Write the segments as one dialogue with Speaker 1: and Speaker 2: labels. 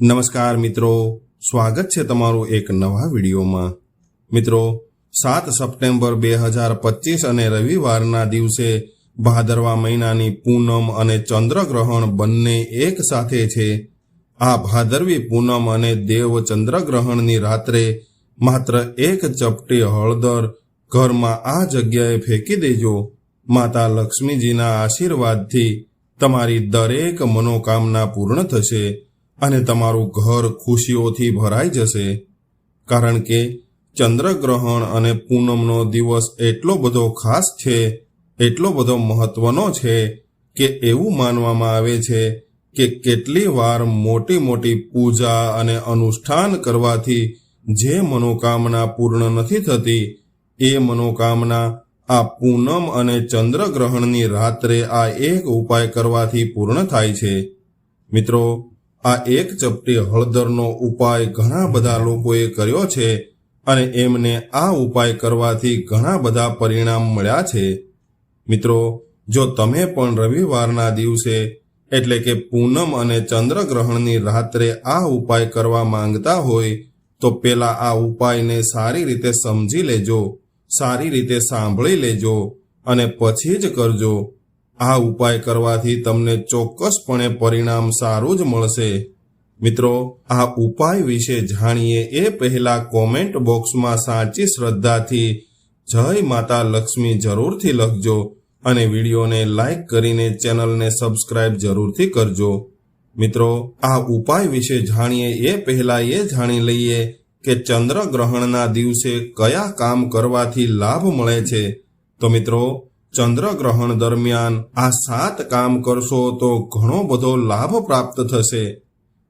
Speaker 1: નમસ્કાર મિત્રો. સ્વાગત છે તમારું એક નવા વિડીયોમાં. મિત્રો, સાત સપ્ટેમ્બર બે હજાર પચીસ અને રવિવારના દિવસે ભાદરવા મહિનાની પૂનમ અને ચંદ્રગ્રહણ બંને એક સાથે છે. આ ભાદરવી પૂનમ અને દેવ ચંદ્રગ્રહણની રાત્રે માત્ર એક ચપટી હળદર ઘરમાં આ જગ્યાએ ફેંકી દેજો. માતા લક્ષ્મીજીના આશીર્વાદથી તમારી દરેક મનોકામના પૂર્ણ થશે. અને તમારું ઘર ખુશીઓથી ભરાઈ જશે, કારણ કે ચંદ્રગ્રહણ અને પૂનમનો દિવસ એટલો બધો ખાસ છે, એટલો બધો મહત્વનો છે, કે એવું માનવામાં આવે છે કે કેટલી વાર મોટી મોટી પૂજા અને અનુષ્ઠાન કરવાથી જે મનોકામના પૂર્ણ નથી થતી, એ મનોકામના આ પૂનમ અને ચંદ્રગ્રહણની રાત્રે આ એક ઉપાય કરવાથી પૂર્ણ થાય છે. મિત્રો આ એક ચપટી હળદરનો ઉપાય ઘણા બધા લોકોએ કર્યો છે અને એમને આ ઉપાય કરવાથી ઘણા બધા પરિણામ મળ્યા છે. મિત્રો, જો તમે પણ રવિવારના દિવસે એટલે કે પૂનમ અને ચંદ્રગ્રહણની રાત્રે આ ઉપાય કરવા માંગતા હોય, તો પેલા આ ઉપાયને સારી રીતે સમજી લેજો, સારી રીતે સાંભળી લેજો અને પછી જ કરજો. આ ઉપાય કરવાથી તમને ચોક્કસપણે પરિણામ સારું જ મળશે. મિત્રો, આ ઉપાય વિશે જાણીએ એ પહેલા કોમેન્ટ બોક્સમાં સાચી શ્રદ્ધાથી જય માતા લક્ષ્મી જરૂરથી લખજો અને વિડીયોને લાઈક કરીને ચેનલને સબસ્ક્રાઇબ જરૂરથી કરજો. મિત્રો, આ ઉપાય વિશે જાણીએ એ પહેલા એ જાણી લઈએ કે ચંદ્રગ્રહણના દિવસે કયા કામ કરવાથી લાભ મળે છે. તો મિત્રો ચંદ્રગ્રહણ દરમિયાન આ સાત કામ કરશો તો ઘણો બધો લાભ પ્રાપ્ત થશે.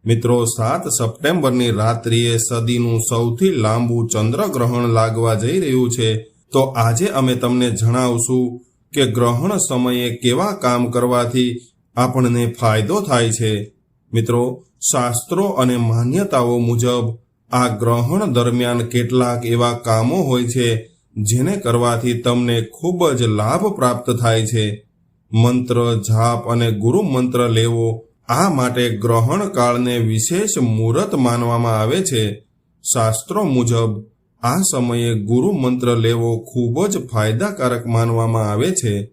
Speaker 1: મિત્રો, સાત સપ્ટેમ્બરની રાત્રિએ સદીનું સૌથી લાંબુ ચંદ્રગ્રહણ લાગવા જઈ રહ્યું છે. તો આજે અમે તમને જણાવશું કે ગ્રહણ સમયે કેવા કામ કરવાથી આપણને ફાયદો થાય છે. મિત્રો, શાસ્ત્રો અને માન્યતાઓ મુજબ આ ગ્રહણ દરમિયાન કેટલાક એવા કામો હોય છે જેને કરવાથી તમને ખૂબ જ લાભ પ્રાપ્ત થાય છે. મંત્ર, જાપ અને ગુરુ મંત્ર લેવો આ માટે ગ્રહણ કાળને વિશેષ મુહૂર્ત માનવામાં આવે છે. શાસ્ત્રો મુજબ, આ સમયે ગુરુ મંત્ર લેવો ખૂબ જ ફાયદાકારક માનવામાં આવે છે.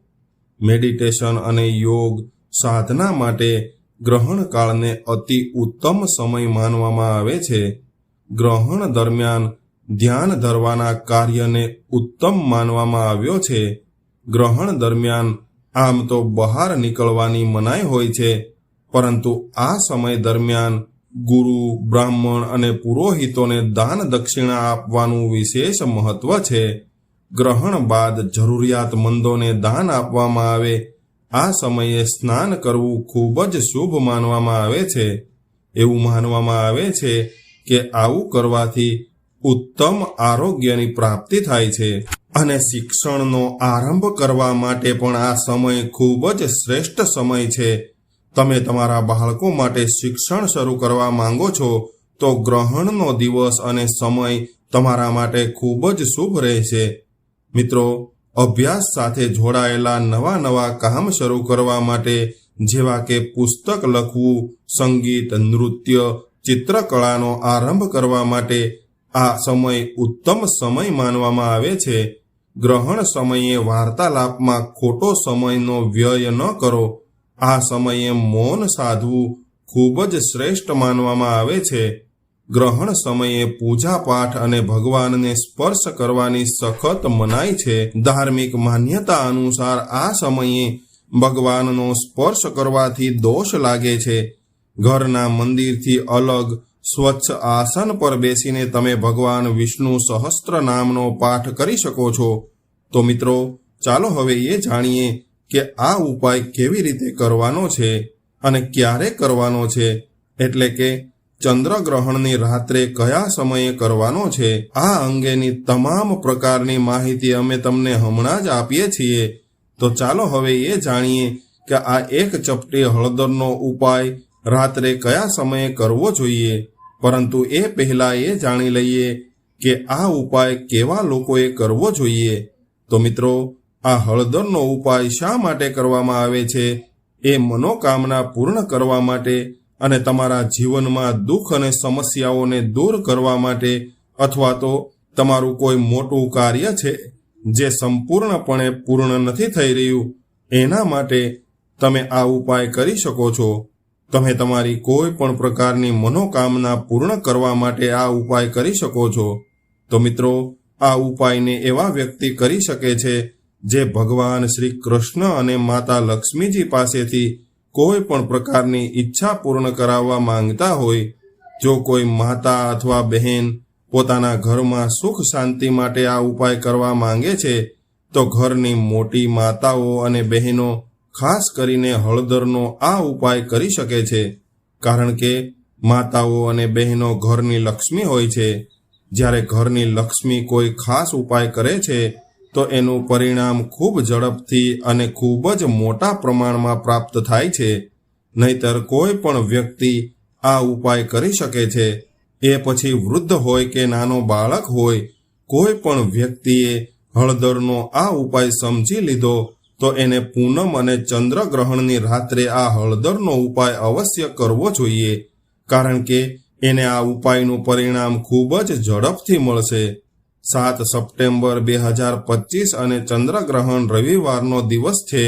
Speaker 1: મેડિટેશન અને યોગ સાધના માટે ગ્રહણ કાળને અતિ ઉત્તમ સમય માનવામાં આવે છે. ગ્રહણ દરમિયાન ધ્યાન ધરવાના કાર્યને ઉત્તમ માનવામાં આવ્યો છે. ગ્રહણ દરમિયાન આમ તો બહાર નીકળવાની મનાઈ હોય છે, પરંતુ આ સમય દરમિયાન ગુરુ, બ્રાહ્મણ અને પુરોહિતોને દાન દક્ષિણા આપવાનું વિશેષ મહત્વ છે. ગ્રહણ બાદ જરૂરિયાતમંદોને દાન આપવામાં આવે, આ સમયે સ્નાન કરવું ખૂબ જ શુભ માનવામાં આવે છે. એવું માનવામાં આવે છે કે આવું કરવાથી ઉત્તમ આરોગ્યની પ્રાપ્તિ થાય છે અને શિક્ષણનો આરંભ કરવા માટે પણ આ સમય ખૂબ જ શ્રેષ્ઠ સમય છે. તમે તમારા બાળકો માટે શિક્ષણ શરૂ કરવા માંગો છો, તો ગ્રહણનો દિવસ અને સમય તમારા માટે ખૂબ જ શુભ રહેશે. મિત્રો, અભ્યાસ સાથે જોડાયેલા નવા નવા કામ શરૂ કરવા માટે જેવા કે પુસ્તક લખવું, સંગીત, નૃત્ય, ચિત્રકળાનો આરંભ કરવા માટે આ સમય ઉત્તમ સમય માનવામાં આવે છે. ગ્રહણ સમયે વાર્તાલાપમાં ખોટો સમયનો વ્યય ન કરો. આ સમયે મૌન સાધવું ખૂબ જ શ્રેષ્ઠ માનવામાં આવે છે. ગ્રહણ સમયે પૂજા પાઠ અને ભગવાનને સ્પર્શ કરવાની સખત મનાઈ છે. ધાર્મિક માન્યતા અનુસાર આ સમયે ભગવાનનો સ્પર્શ કરવાથી દોષ લાગે છે. ઘરના મંદિરથી અલગ સ્વચ્છ આસન પર બેસીને તમે ભગવાન વિષ્ણુ સહસ્ત્ર નામનો પાઠ કરી શકો છો. તો મિત્રો, ચાલો હવે એ જાણીએ કે આ ઉપાય કેવી રીતે કરવાનો છે અને ક્યારે કરવાનો છે. એટલે કે, ચંદ્રગ્રહણની રાત્રે કયા સમયે કરવાનો છે? આ અંગેની તમામ પ્રકારની માહિતી અમે તમને હમણાં જ આપીએ છીએ. તો ચાલો હવે એ જાણીએ કે આ એક ચપટી હળદરનો ઉપાય રાત્રે કયા સમયે કરવો જોઈએ. પરંતુ એ પહેલા એ જાણી લઈએ કે આ ઉપાય કેવા લોકોએ કરવો જોઈએ. તો મિત્રો, આ હળદરનો ઉપાય શા માટે કરવામાં આવે છે? એ મનોકામના પૂર્ણ કરવા માટે અને તમારા જીવનમાં દુઃખ અને સમસ્યાઓને દૂર કરવા માટે અથવા તો તમારું કોઈ મોટું કાર્ય છે જે સંપૂર્ણપણે પૂર્ણ નથી થઈ રહ્યું, એના માટે તમે આ ઉપાય કરી શકો છો. તમે તમારી કોઈ પણ પ્રકારની મનોકામના પૂર્ણ કરવા માટે આ ઉપાય કરી શકો છો. તો મિત્રો, આ ઉપાયને એવા વ્યક્તિ કરી શકે છે જે ભગવાન શ્રી કૃષ્ણ અને માતા લક્ષ્મીજી પાસેથી કોઈ પણ પ્રકારની ઈચ્છા પૂર્ણ કરાવવા માંગતા હોય, જો કોઈ માતા અથવા બહેન પોતાના ઘરમાં સુખ શાંતિ માટે આ ઉપાય કરવા માંગે છે, તો ઘરની મોટી માતાઓ અને બહેનો ખાસ કરીને હળદરનો આ ઉપાય કરી શકે છે, કારણ કે માતાઓ અને બહેનો ઘરની લક્ષ્મી હોય છે. જ્યારે ઘરની લક્ષ્મી કોઈ ખાસ ઉપાય કરે છે, તો એનું પરિણામ ખૂબ ઝડપથી અને ખૂબ જ મોટા પ્રમાણમાં પ્રાપ્ત થાય છે. નહીતર કોઈ પણ વ્યક્તિ આ ઉપાય કરી શકે છે. એ પછી વૃદ્ધ હોય કે નાનો બાળક હોય, કોઈ પણ વ્યક્તિએ હળદરનો આ ઉપાય સમજી લીધો તો એને પૂનમ અને ચંદ્રગ્રહણની રાત્રે આ હળદરનો ઉપાય અવશ્ય કરવો જોઈએ, કારણ કે એને આ ઉપાયનું પરિણામ ખૂબ જ ઝડપથી મળશે. સાત સપ્ટેમ્બર બે હજાર પચીસ અને ચંદ્રગ્રહણ રવિવારનો દિવસ છે,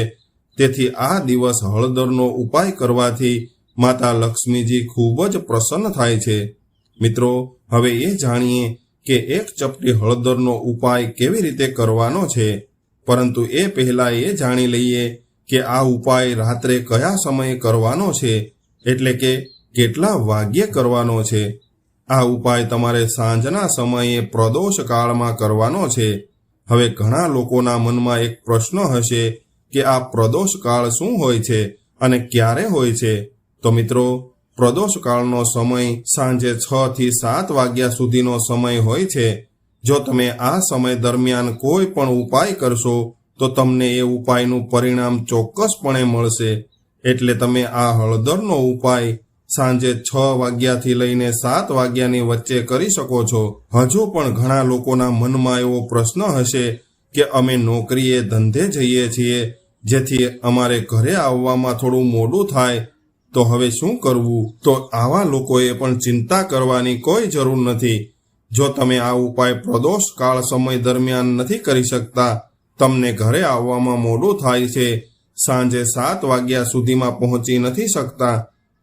Speaker 1: તેથી આ દિવસ હળદરનો ઉપાય કરવાથી માતા લક્ષ્મીજી ખૂબ જ પ્રસન્ન થાય છે. મિત્રો, હવે એ જાણીએ કે એક ચપટી હળદરનો ઉપાય કેવી રીતે કરવાનો છે. પરંતુ એ પહેલા એ જાણી લઈએ કે આ ઉપાય રાત્રે કયા સમયે કરવાનો છે, એટલે કે કેટલા વાગ્યે કરવાનો છે. આ ઉપાય તમારે સાંજના સમયે પ્રદોષ કાળમાં કરવાનો છે. હવે ઘણા લોકોના મનમાં એક પ્રશ્ન હશે કે આ પ્રદોષ કાળ શું હોય છે અને ક્યારે હોય છે. તો મિત્રો, પ્રદોષ કાળનો સમય સાંજે છ થી સાત વાગ્યા સુધીનો સમય હોય છે. જો તમે આ સમય દરમિયાન કોઈ પણ ઉપાય કરશો, તો તમને એ ઉપાયનું પરિણામ ચોક્કસપણે મળશે. એટલે તમે આ હળદરનો ઉપાય સાંજે છ વાગ્યાથી લઈને સાત વાગ્યાની વચ્ચે કરી શકો છો. હજુ પણ ઘણા લોકોના મનમાં એવો પ્રશ્ન હશે કે અમે નોકરીએ ધંધે જઈએ છીએ, જેથી અમારે ઘરે આવવામાં થોડું મોડું થાય. તો હવે શું કરવું? તો આવા લોકોએ પણ ચિંતા કરવાની કોઈ જરૂર નથી. જો તમે આ ઉપાય પ્રદોષ કાળ સમય દરમિયાન નથી કરી શકતા, તમને ઘરે આવવામાં મોડું થાય છે. સાંજે સાત વાગ્યા સુધીમાં પહોંચી નથી શકતા,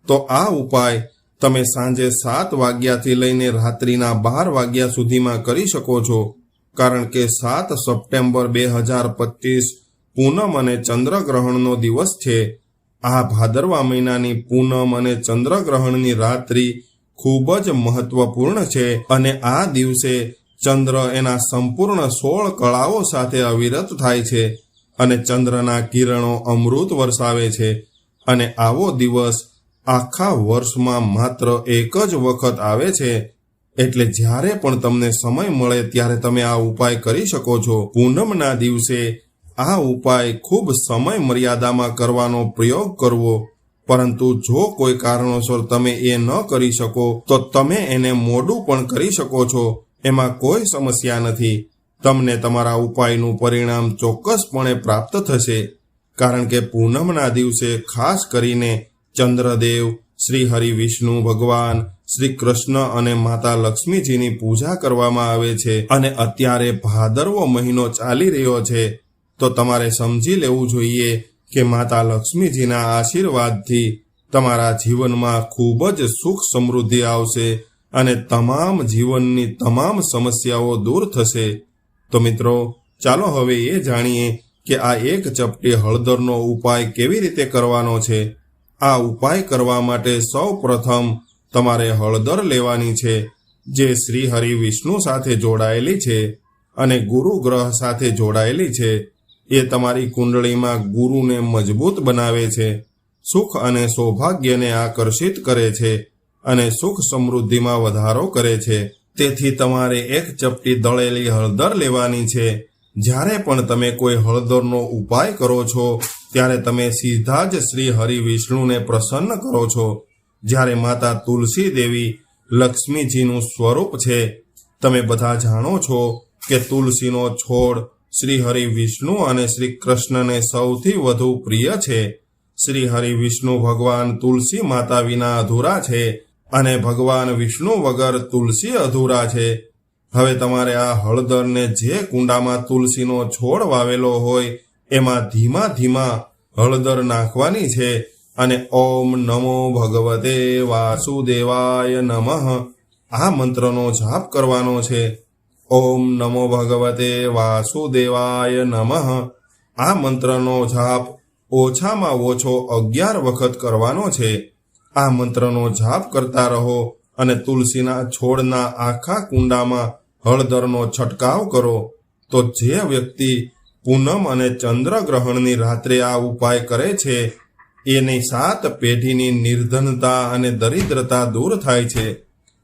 Speaker 1: તો આ ઉપાય તમે સાંજે સાત વાગ્યાથી લઈને રાત્રિના બાર વાગ્યા સુધીમાં કરી શકો છો. કારણ કે સાત સપ્ટેમ્બર બે હજાર પચીસ પૂનમ અને ચંદ્રગ્રહણનો દિવસ છે. આ ભાદરવા મહિનાની પૂનમ અને ચંદ્રગ્રહણની રાત્રિ ખૂબ જ મહત્વપૂર્ણ છે અને આ દિવસે ચંદ્ર એના સંપૂર્ણ સોળ કળાઓ સાથે અવિરત થાય છે અને ચંદ્રના કિરણો અમૃત વરસાવે છે અને આવો દિવસ આખા વર્ષમાં માત્ર એક જ વખત આવે છે. એટલે જ્યારે પણ તમને સમય મળે ત્યારે તમે આ ઉપાય કરી શકો છો. પૂનમના દિવસે આ ઉપાય ખૂબ સમય મર્યાદામાં કરવાનો પ્રયોગ કરવો. પરંતુ જો કોઈ કારણોસર તમે એ ન કરી શકો, તો તમે એને મોડું પણ કરી શકો છો. એમાં કોઈ સમસ્યા નથી. તમને તમારા ઉપાયનું પરિણામ ચોક્કસપણે પ્રાપ્ત થશે. કારણ કે પૂનમના દિવસે ખાસ કરીને ચંદ્રદેવ શ્રી હરિ વિષ્ણુ ભગવાન, શ્રી કૃષ્ણ અને માતા લક્ષ્મીજીની પૂજા કરવામાં આવે છે અને અત્યારે ભાદરવો મહિનો ચાલી રહ્યો છે, તો તમારે સમજી લેવું જોઈએ કે માતા લક્ષ્મીજીના આશીર્વાદથી તમારા જીવનમાં ખૂબ જ સુખ સમૃદ્ધિ આવશે અને તમામ જીવનની તમામ સમસ્યાઓ દૂર થશે. તો મિત્રો, ચાલો હવે એ જાણીએ કે આ એક ચપટી હળદરનો ઉપાય કેવી રીતે કરવાનો છે. આ ઉપાય કરવા માટે સૌ પ્રથમ તમારે હળદર લેવાની છે, જે શ્રી હરિ વિષ્ણુ સાથે જોડાયેલી છે અને ગુરુ ગ્રહ સાથે જોડાયેલી છે. એ તમારી કુંડળીમાં ગુરુને મજબૂત બનાવે છે, સુખ અને સૌભાગ્યને આકર્ષિત કરે છે અને સુખ સમૃદ્ધિમાં વધારો કરે છે. તેથી તમારે એક ચપટી દળેલી હળદર લેવાની છે. જ્યારે પણ તમે કોઈ હળદરનો ઉપાય કરો છો, ત્યારે તમે સીધા જ શ્રી હરિ વિષ્ણુને પ્રસન્ન કરો છો. જ્યારે માતા તુલસી દેવી લક્ષ્મીજીનું સ્વરૂપ છે, તમે બધા જાણો છો કે તુલસીનો છોડ શ્રી હરિ વિષ્ણુ અને શ્રી કૃષ્ણને સૌથી વધુ પ્રિય છે. શ્રી હરિ વિષ્ણુ ભગવાન તુલસી માતા વિના અધૂરા છે અને ભગવાન વિષ્ણુ વગર તુલસી અધૂરા છે. હવે તમારે આ હળદરને જે કુંડામાં તુલસીનો છોડ વાવેલો હોય, એમાં ધીમા ધીમા હળદર નાખવાની છે અને ઓમ નમો ભગવતે વાસુદેવાય નમઃ. આ મંત્રનો જાપ કરવાનો છે. ઓમ નમો ભગવતે વાસુદેવાય નમઃ. આ મંત્રનો જાપ ઓછામાં ઓછો અગિયાર વખત કરવાનો છે. આ મંત્રનો જાપ કરતા રહો અને તુલસીના છોડના આખા કુંડામાં હળદરનો છંટકાવ કરો. તો જે વ્યક્તિ પૂનમ અને ચંદ્રગ્રહણની રાત્રે આ ઉપાય કરે છે, એની સાત પેઢીની નિર્ધનતા અને દરિદ્રતા દૂર થાય છે.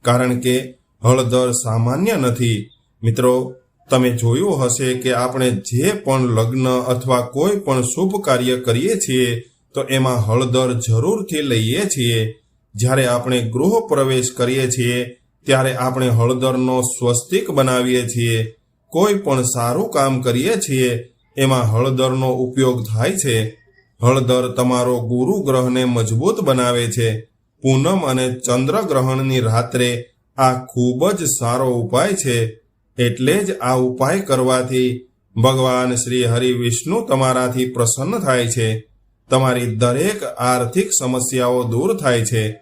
Speaker 1: કારણ કે હળદર સામાન્ય નથી મિત્રો, તમે જોયું હશે કે આપણે જે પણ લગ્ન અથવા કોઈ પણ શુભ કાર્ય કરીએ છીએ, તો એમાં હળદર જરૂરથી લઈએ છીએ. જ્યારે આપણે ગૃહ પ્રવેશ કરીએ છીએ, ત્યારે આપણે હળદરનો સ્વસ્તિક બનાવીએ છીએ. કોઈ પણ સારું કામ કરીએ છીએ, એમાં હળદરનો ઉપયોગ થાય છે. હળદર તમારો ગુરુ ગ્રહને મજબૂત બનાવે છે. પૂનમ અને ચંદ્રગ્રહણની રાત્રે આ ખૂબ જ સારો ઉપાય છે. એટલે જ આ ઉપાય કરવાથી ભગવાન શ્રી હરિ વિષ્ણુ તમારાથી પ્રસન્ન થાય છે. તમારી દરેક આર્થિક સમસ્યાઓ દૂર થાય છે.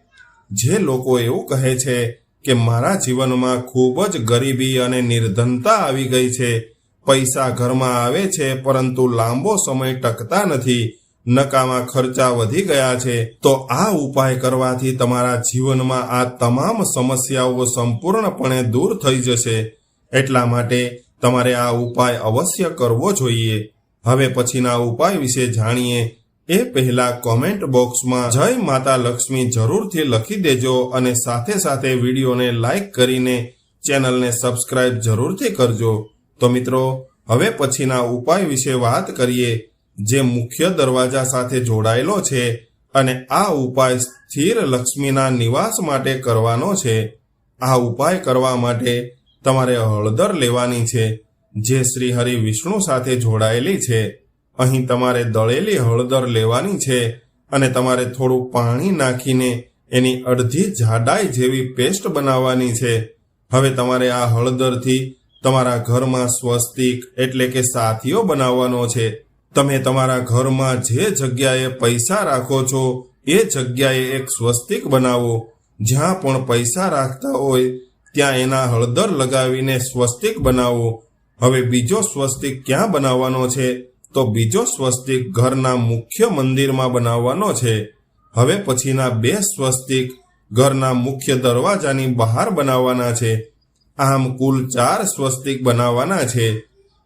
Speaker 1: જે લોકો એવું કહે છે કે મારા જીવનમાં ખૂબ જ ગરીબી અને નિર્ધનતા આવી ગઈ છે. પૈસા ઘરમાં આવે છે, પરંતુ લાંબો સમય ટકતા નથી. નકામા ખર્ચા વધી ગયા છે. તો આ ઉપાય કરવાથી તમારા જીવનમાં આ તમામ સમસ્યાઓ સંપૂર્ણપણે દૂર થઈ જશે. એટલા માટે તમારે આ ઉપાય અવશ્ય કરવો જોઈએ. હવે પછીના ઉપાય વિશે જાણીએ. એ પહેલા કોમેન્ટ બોક્સમાં જય માતા લક્ષ્મી જરૂરથી લખી દેજો અને સાથે સાથે વિડીયોને લાઈક કરીને ચેનલને સબસ્ક્રાઇબ જરૂરથી કરજો. તો મિત્રો, હવે પછીના ઉપાય વિશે વાત કરીએ. જે મુખ્ય દરવાજા સાથે જોડાયેલો છે અને આ ઉપાય સ્થિર લક્ષ્મીના નિવાસ માટે કરવાનો છે. આ ઉપાય કરવા માટે તમારે હળદર લેવાની છે, જે શ્રી હરિ વિષ્ણુ સાથે જોડાયેલી છે. અહીં તમારે દળેલી હળદર લેવાની છે અને તમારે થોડું પાણી નાખીને એની અડધી જાડાઈ જેવી પેસ્ટ બનાવવાની છે. હવે તમારે આ હળદરથી તમારા ઘરમાં સ્વસ્તિક એટલે કે સાથીઓ બનાવવાનો છે. તમે તમારા ઘરમાં જે જગ્યાએ પૈસા રાખો છો, એ જગ્યાએ એક સ્વસ્તિક બનાવો. જ્યાં પણ પૈસા રાખતા હોય ત્યાં એના હળદર લગાવીને સ્વસ્તિક બનાવો. હવે બીજો સ્વસ્તિક ક્યાં બનાવવાનો છે? તો બીજો સ્વસ્તિક ઘરના મુખ્ય મંદિરમાં બનાવવાનો છે. હવે પછીના બે સ્વસ્તિક ઘરના મુખ્ય દરવાજાની બહાર બનાવવાના છે. આમ કુલ ચાર સ્વસ્તિક બનાવવાના છે.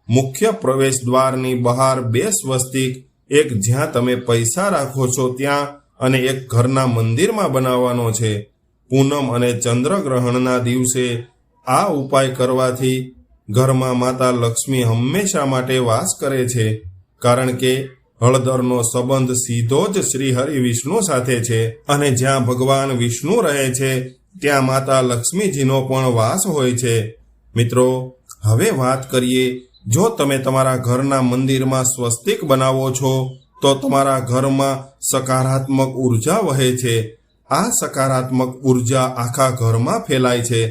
Speaker 1: મુખ્ય પ્રવેશ દ્વારની બહાર બે સ્વસ્તિક, એક જ્યાં તમે પૈસા રાખો છો ત્યાં અને એક ઘરના મંદિરમાં બનાવવાનો છે. પૂનમ અને ચંદ્રગ્રહણના દિવસે આ ઉપાય કરવાથી ઘરમાં માતા લક્ષ્મી હંમેશા માટે વાસ કરે છે, કારણ કે હળદરનો સંબંધ સીધો જ શ્રી હરિ વિષ્ણુ સાથે છે અને જ્યાં ભગવાન વિષ્ણુ રહે છે, ત્યાં માતા લક્ષ્મીજીનો પણ વાસ હોય છે. મિત્રો, હવે વાત કરીએ, જો તમે તમારા ઘરના મંદિરમાં સ્વસ્તિક બનાવો છો, તો તમારા ઘરમાં સકારાત્મક ઊર્જા વહે છે. આ સકારાત્મક ઊર્જા આખા ઘરમાં ફેલાય છે.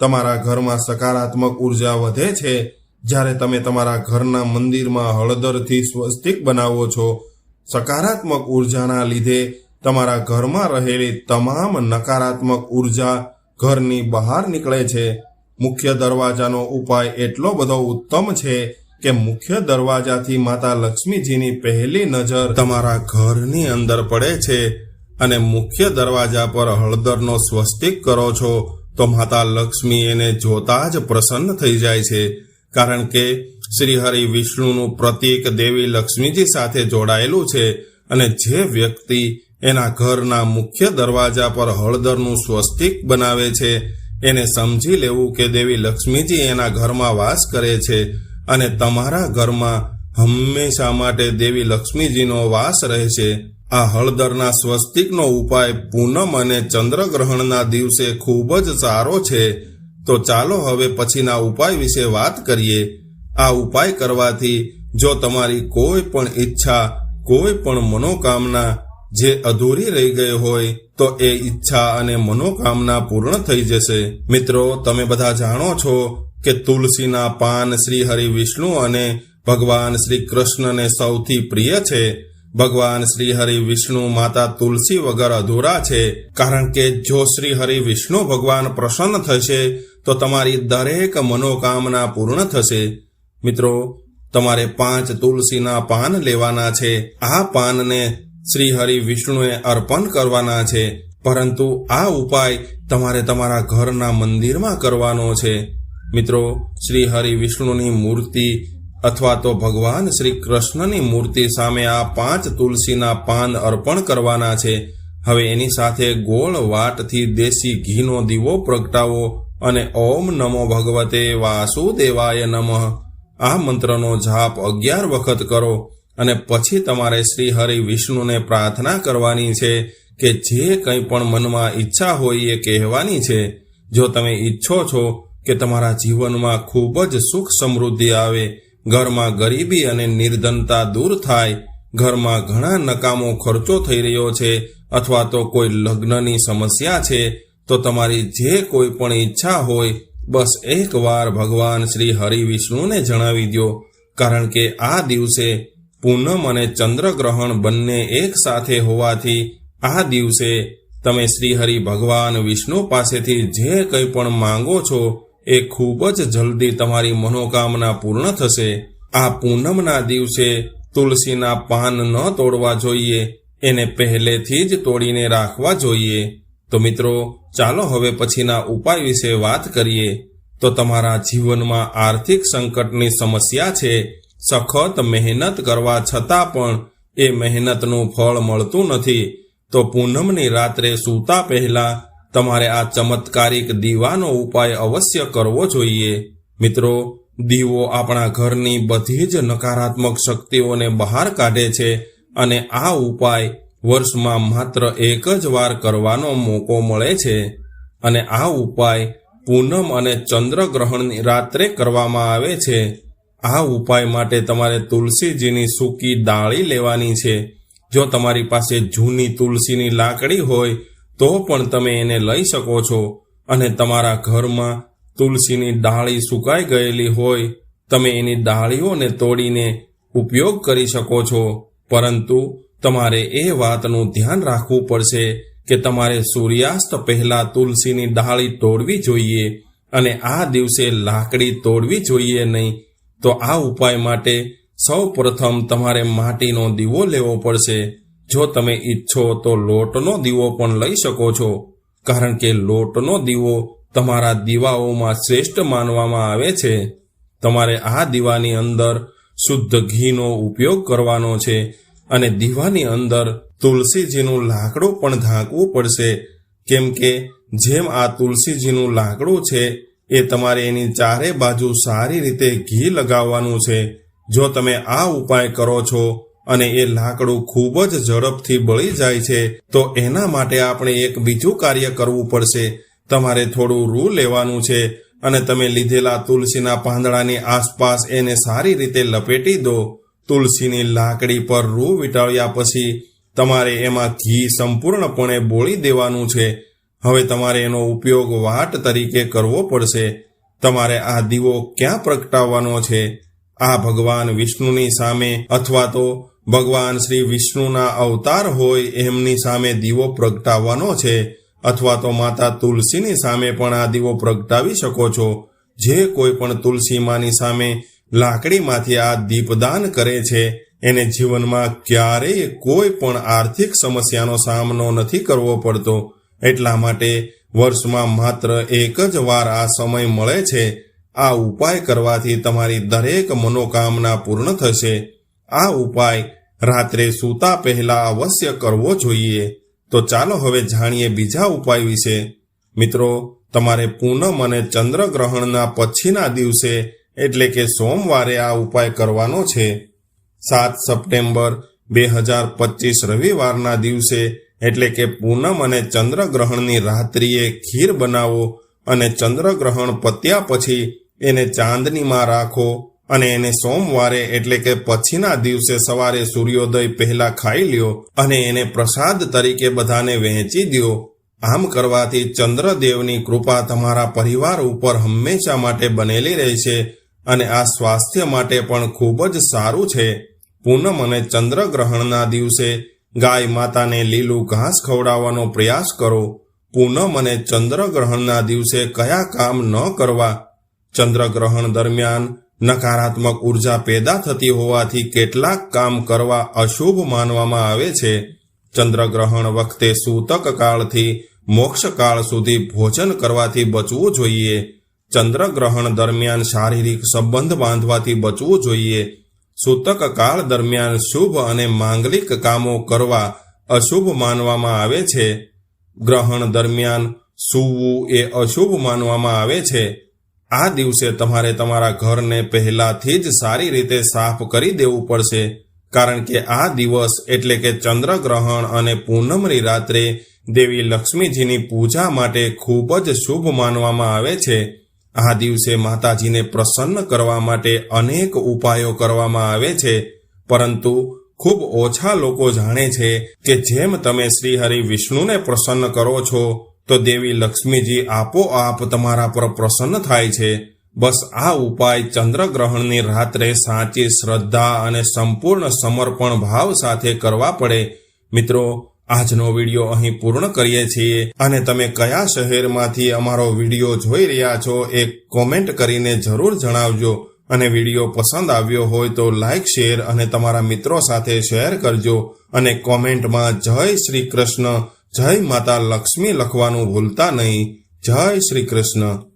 Speaker 1: તમારા ઘરમાં સકારાત્મક ઊર્જા વધે છે. જ્યારે તમે તમારા ઘરના મંદિરમાં હળદરથી સ્વસ્તિક બનાવો છો, સકારાત્મક ઉર્જાના લીધે તમારા ઘરમાં રહેલી તમામ નકારાત્મક ઊર્જા ઘરની બહાર નીકળે છે. મુખ્ય દરવાજાનો ઉપાય એટલો બધો ઉત્તમ છે કે મુખ્ય દરવાજાથી માતા લક્ષ્મીજીની પહેલી નજર તમારા ઘરની અંદર પડે છે. અને મુખ્ય દરવાજા પર હળદરનો સ્વસ્તિક કરો છો, તો માતા લક્ષ્મી એને જોતા જ પ્રસન્ન થઈ જાય છે. કારણ કે શ્રી હરિ વિષ્ણુનું પ્રતીક દેવી લક્ષ્મીજી સાથે જોડાયેલું છે અને જે વ્યક્તિ એના ઘરના મુખ્ય દરવાજા પર હળદરનું સ્વસ્તિક બનાવે છે, એને સમજી લેવું કે દેવી લક્ષ્મીજી એના ઘરમાં વાસ કરે છે અને તમારા ઘરમાં હંમેશા માટે દેવી લક્ષ્મીજીનો વાસ રહેશે આ હળદરના સ્વસ્તિકનો ઉપાય પૂનમ અને ચંદ્રગ્રહણના દિવસે ખૂબ જ સારો છે. તો ચાલો હવે પછીના ઉપાય વિશે વાત કરીએ. આ ઉપાય કરવાથી જો તમારી કોઈ પણ ઈચ્છા, કોઈ પણ મનોકામના જે અધૂરી રહી ગઈ હોય, તો એ ઈચ્છા અને મનોકામના પૂર્ણ થઈ જશે. મિત્રો, તમે બધા જાણો છો કે તુલસીના પાન શ્રી હરિ વિષ્ણુ અને ભગવાન શ્રી કૃષ્ણને સૌથી પ્રિય છે. ભગવાન શ્રી હરિ વિષ્ણુ માતા તુલસી વગર અધૂરા છે. કારણ કે જો શ્રી હરિ વિષ્ણુ ભગવાન પ્રસન્ન થશે, તો તમારી દરેક મનોકામના પૂર્ણ થશે. મિત્રો, તમારે પાંચ તુલસીના પાન લેવાના છે. આ પાનને શ્રી હરિ વિષ્ણુએ અર્પણ કરવાના છે. પરંતુ આ ઉપાય તમારે તમારા ઘરના મંદિરમાં કરવાનો છે. મિત્રો શ્રી હરિ વિષ્ણુની મૂર્તિ અથવા તો ભગવાન શ્રી કૃષ્ણની મૂર્તિ સામે આ પાંચ તુલસીના પાન અર્પણ કરવાના છે. હવે એની સાથે ગોળ વાટથી દેશી ઘીનો દીવો પ્રગટાવો અને ઓમ નમો ભગવતે વાસુદેવાય નમઃ. આ મંત્રનો જાપ અગિયાર વખત કરો અને પછી તમારે શ્રી હરિ વિષ્ણુને પ્રાર્થના કરવાની છે કે જે કંઈ પણ મનમાં ઈચ્છા હોય એ કહેવાની છે. જો તમે ઈચ્છો છો કે તમારા જીવનમાં ખૂબ જ સુખ સમૃદ્ધિ આવે ઘરમાં ગરીબી અને નિર્ધનતા દૂર થાય, ઘરમાં ઘણા નકામો ખર્ચો થઈ રહ્યો છે અથવા તો કોઈ લગ્નની સમસ્યા છે, તો તમારી જે કોઈ પણ ઈચ્છા હોય, બસ એકવાર ભગવાન શ્રી હરિ વિષ્ણુને જણાવી દો કારણ કે આ દિવસે પૂનમ અને ચંદ્રગ્રહણ બંને એક સાથે હોવાથી આ દિવસે તમે શ્રી હરિ ભગવાન વિષ્ણુ પાસેથી જે કંઈ પણ માંગો છો એ ખૂબ જ જલ્દી તમારી મનોકામના પૂર્ણ થશે. આ પૂનમના દિવસે તુલસીના પાન ન તોડવા જોઈએ, એને પહેલેથી જ તોડીને રાખવા જોઈએ. તો મિત્રો, ચાલો હવે પછીના ઉપાય વિશે વાત કરીએ. તો તમારા જીવનમાં આર્થિક સંકટની સમસ્યા છે. સખત મહેનત કરવા છતાં પણ એ મહેનતનું ફળ મળતું નથી. તો પૂનમની રાત્રે સૂતા પહેલા તમારે આ ચમત્કારિક દીવાનો ઉપાય અવશ્ય કરવો જોઈએ. મિત્રો, દીવો આપણા ઘરની બધી જ નકારાત્મક શક્તિઓને બહાર કાઢે છે અને આ ઉપાય વર્ષમાં માત્ર એક જ વાર કરવાનો મોકો મળે છે. અને આ ઉપાય પૂનમ અને ચંદ્રગ્રહણની રાત્રે કરવામાં આવે છે. આ ઉપાય માટે તમારે તુલસીજીની સૂકી ડાળી લેવાની છે. જો તમારી પાસે જૂની તુલસીની લાકડી હોય તો પણ તમે એને લઈ શકો છો અને તમારા ઘરમાં તુલસીની ડાળી સુકાઈ ગયેલી હોય, તમે એની ડાળીઓને તોડીને ઉપયોગ કરી શકો છો. પરંતુ તમારે એ વાતનું ધ્યાન રાખવું પડશે કે તમારે સૂર્યાસ્ત પહેલા તુલસીની ડાળી તોડવી જોઈએ અને આ દિવસે લાકડી તોડવી જોઈએ નહીં. તો આ ઉપાય માટે સૌ પ્રથમ તમારે માટીનો દીવો લેવો પડશે. જો તમે ઈચ્છો તો લોટનો દીવો પણ લઈ શકો છો, કારણ કે લોટનો દીવો તમારા દીવાઓમાં શ્રેષ્ઠ માનવામાં આવે છે. તમારે આ દીવાની અંદર શુદ્ધ ઘીનો ઉપયોગ કરવાનો છે અને દીવાની અંદર તુલસીજીનું લાકડું પણ ઢાંકવું પડશે. કેમ કે જેમ આ તુલસીજીનું લાકડું છે, એ તમારે એની ચારે બાજુ સારી રીતે ઘી લગાવવાનું છે. જો તમે આ ઉપાય કરો છો અને એ લાકડું ખૂબ જ ઝડપથી બળી જાય છે, તો એના માટે આપણે એક બીજું કાર્ય કરવું પડશે. તમારે થોડું રૂ લેવાનું છે અને તમે લીધેલા તુલસીના પાંદડાની આસપાસ એને સારી રીતે લપેટી દો. તુલસીની લાકડી પર રૂ વીંટાળ્યા પછી તમારે એમાં ઘી સંપૂર્ણપણે બોળી દેવાનું છે. હવે તમારે એનો ઉપયોગ વાટ તરીકે કરવો પડશે. તમારે આ દીવો ક્યાં પ્રગટાવવાનો છે? આ ભગવાન વિષ્ણુની સામે અથવા તો ભગવાન શ્રી વિષ્ણુના અવતાર હોય એમની સામે દીવો પ્રગટાવવાનો છે, અથવા તો માતા તુલસીની સામે પણ આ દીવો પ્રગટાવી શકો છો. જે કોઈ પણ તુલસી માની સામે લાકડીમાંથી આ દીપદાન કરે છે, એને જીવનમાં ક્યારેય કોઈ પણ આર્થિક સમસ્યાનો સામનો નથી કરવો પડતો. એટલા માટે વર્ષમાં માત્ર એક જ વાર આ સમય મળે છે. આ ઉપાય કરવાથી તમારી દરેક મનોકામના પૂર્ણ થશે. આ ઉપાય રાત્રે સૂતા પહેલા અવશ્ય કરવો જોઈએ. તો ચાલો હવે જાણીએ બીજા ઉપાય વિશે. મિત્રો, તમારે પૂનમ અને ચંદ્રગ્રહણના પછીના દિવસે, એટલે કે સોમવારે આ ઉપાય કરવાનો છે. સાત સપ્ટેમ્બર બે હજાર પચીસ રવિવારના દિવસે, એટલે કે પૂનમ અને ચંદ્રગ્રહણની રાત્રિએ ખીર બનાવો અને ચંદ્રગ્રહણ પત્યા પછી એને ચાંદનીમાં રાખો. અને એને સોમવારે એટલે કે પછીના દિવસે સવારે સૂર્યોદય પહેલા ખાઈ લ્યો અને એને પ્રસાદ તરીકે બધાને વહેંચી દ્યો. આમ કરવાથી ચંદ્રદેવની કૃપા તમારા પરિવાર ઉપર હંમેશા માટે બનેલી રહેશે અને આ સ્વાસ્થ્ય માટે પણ ખૂબ જ સારું છે. પૂનમ અને ચંદ્રગ્રહણના દિવસે ગાય માતાને લીલું ઘાસ ખવડાવવાનો પ્રયાસ કરો. પૂનમ અને ચંદ્રગ્રહણના દિવસે કયા કામ ન કરવા? ચંદ્રગ્રહણ દરમિયાન નકારાત્મક ઊર્જા પેદા થતી હોવાથી કેટલાક કામ કરવા અશુભ માનવામાં આવે છે. ચંદ્રગ્રહણ વખતે સૂતક કાળથી મોક્ષ કાળ સુધી ભોજન કરવાથી બચવું જોઈએ. ચંદ્રગ્રહણ દરમિયાન શારીરિક સંબંધ બાંધવાથી બચવું જોઈએ. સૂતક કાળ દરમિયાન શુભ અને માંગલિક કામો કરવા અશુભ માનવામાં આવે છે. ગ્રહણ દરમિયાન સૂવું એ અશુભ માનવામાં આવે છે. આ દિવસે તમારે તમારા ઘરને પહેલાથી જ સારી રીતે સાફ કરી દેવું પડશે, કારણ કે આ દિવસ એટલે કે ચંદ્રગ્રહણ અને પૂનમની રાત્રે દેવી લક્ષ્મીજીની પૂજા માટે ખૂબ જ શુભ માનવામાં આવે છે. આ દિવસે માતાજીને પ્રસન્ન કરવા માટે અનેક ઉપાયો કરવામાં આવે છે, પરંતુ ખૂબ ઓછા લોકો જાણે છે કે જેમ તમે શ્રી હરિ વિષ્ણુને પ્રસન્ન કરો છો તો દેવી લક્ષ્મીજી આપોઆપ તમારા પર પ્રસન્ન થાય છે. બસ આ ઉપાય ચંદ્રગ્રહણની રાત્રે સાચી શ્રદ્ધા અને સંપૂર્ણ સમર્પણ ભાવ સાથે કરવા પડે. મિત્રો, આજનો વીડિયો અહીં પૂર્ણ કરીએ છીએ અને તમે કયા શહેરમાંથી અમારો વીડિયો જોઈ રહ્યા છો એ કોમેન્ટ કરીને જરૂર જણાવજો. અને વીડિયો પસંદ આવ્યો હોય તો લાઇક શેર અને તમારા મિત્રો સાથે શેર કરજો અને કોમેન્ટમાં જય શ્રી કૃષ્ણ. જય માતા લક્ષ્મી લખવાનું ભૂલતા નહીં. જય શ્રી કૃષ્ણ.